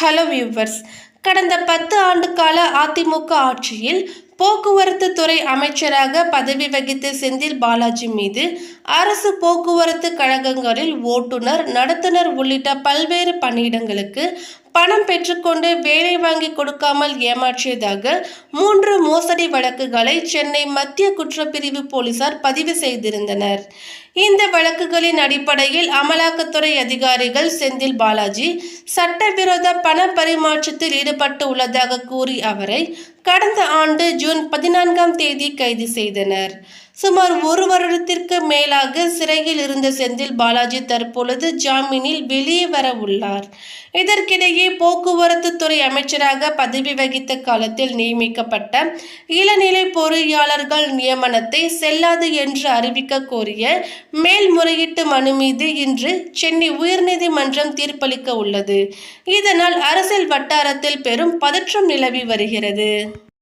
Hello viewers கடந்த பத்து ஆண்டு கால அதிமுக ஆட்சியில் போக்குவரத்து துறை அமைச்சராக பதவி வகித்த செந்தில் பாலாஜி மீது அரசு போக்குவரத்து கழகங்களில் ஓட்டுநர் நடத்துனர் உள்ளிட்ட பல்வேறு பணியிடங்களுக்கு பணம் பெற்றுக்கொண்டு வேலை வாங்கி கொடுக்காமல் ஏமாற்றியதாக மூன்று மோசடி வழக்குகளை சென்னை மத்திய குற்றப்பிரிவு போலீசார் பதிவு செய்திருந்தனர். இந்த வழக்குகளின் அடிப்படையில் அமலாக்கத்துறை அதிகாரிகள் செந்தில் பாலாஜி சட்டவிரோத பண பரிமாற்றத்தில் ஈடுபட்டு உள்ளதாக கூறி அவரை கடந்த ஆண்டு ஜூன் பதினான்காம் தேதி கைது செய்தனர். சுமார் ஒரு வருடத்திற்கு மேலாக சிறையில் இருந்த செந்தில் பாலாஜி தற்பொழுது ஜாமீனில் வெளியே வர உள்ளார். இதற்கிடையே போக்குவரத்து துறை அமைச்சராக பதவி வகித்த காலத்தில் நியமிக்கப்பட்ட இளநிலை பொறியாளர்கள் நியமனத்தை செல்லாது என்று அறிவிக்க கோரிய மேல்முறையீட்டு மனு மீது இன்று சென்னை உயர்நீதிமன்றம் தீர்ப்பளிக்க உள்ளது. இதனால் அரசியல் வட்டாரத்தில் பெரும் பதற்றம் நிலவி வருகிறது.